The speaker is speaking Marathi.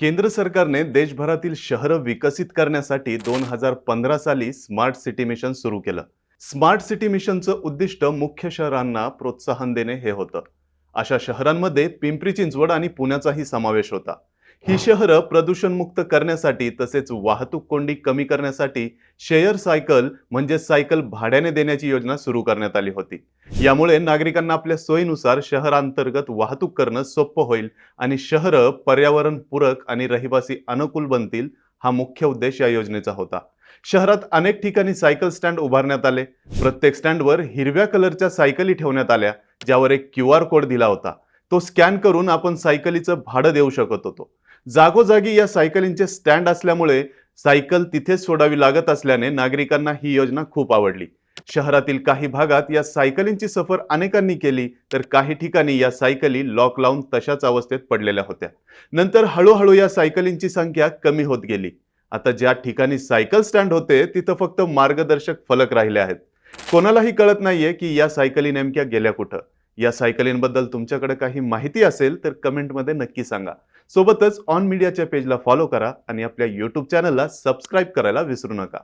केंद्र सरकारने देशभरातील शहरं विकसित करण्यासाठी दोन हजार पंधरा साली स्मार्ट सिटी मिशन सुरू केलं. स्मार्ट सिटी मिशनचं उद्दिष्ट मुख्य शहरांना प्रोत्साहन देणे हे होतं. अशा शहरांमध्ये पिंपरी चिंचवड आणि पुण्याचाही समावेश होता. ही शहरं प्रदूषणमुक्त करण्यासाठी तसेच वाहतूक कोंडी कमी करण्यासाठी शेअर सायकल म्हणजे सायकल भाड्याने देण्याची योजना सुरू करण्यात आली होती. यामुळे नागरिकांना आपल्या सोयीनुसार शहरांतर्गत वाहतूक करणं सोपं होईल आणि शहरं पर्यावरणपूरक आणि रहिवासी अनुकूल बनतील हा मुख्य उद्देश या योजनेचा होता. शहरात अनेक ठिकाणी सायकल स्टँड उभारण्यात आले. प्रत्येक स्टँडवर हिरव्या कलरच्या सायकली ठेवण्यात आल्या ज्यावर एक क्यू आर कोड दिला होता. तो स्कॅन करून आपण सायकलीचं भाडं देऊ शकत होतो. जागोजागी या सायकलींचे स्टँड असल्यामुळे सायकल तिथेच सोडावी लागत असल्याने नागरिकांना ही योजना खूप आवडली. शहरातील काही भागात या सायकलींची सफर अनेकांनी केली तर काही ठिकाणी या सायकली लॉक लावून तशाच अवस्थेत पडलेल्या होत्या. नंतर हळूहळू या सायकलींची संख्या कमी होत गेली. आता ज्या ठिकाणी सायकल स्टँड होते तिथं फक्त मार्गदर्शक फलक राहिले आहेत. कोणालाही कळत नाहीये की या सायकली नेमक्या गेल्या कुठं. या सायकलींबद्दल तुमच्याकडे काही माहिती असेल तर कमेंटमध्ये नक्की सांगा. सोबतच ऑन मीडियाच्या पेजला फॉलो करा आणि आपल्या यूट्यूब चॅनलला सबस्क्राईब करायला विसरू नका.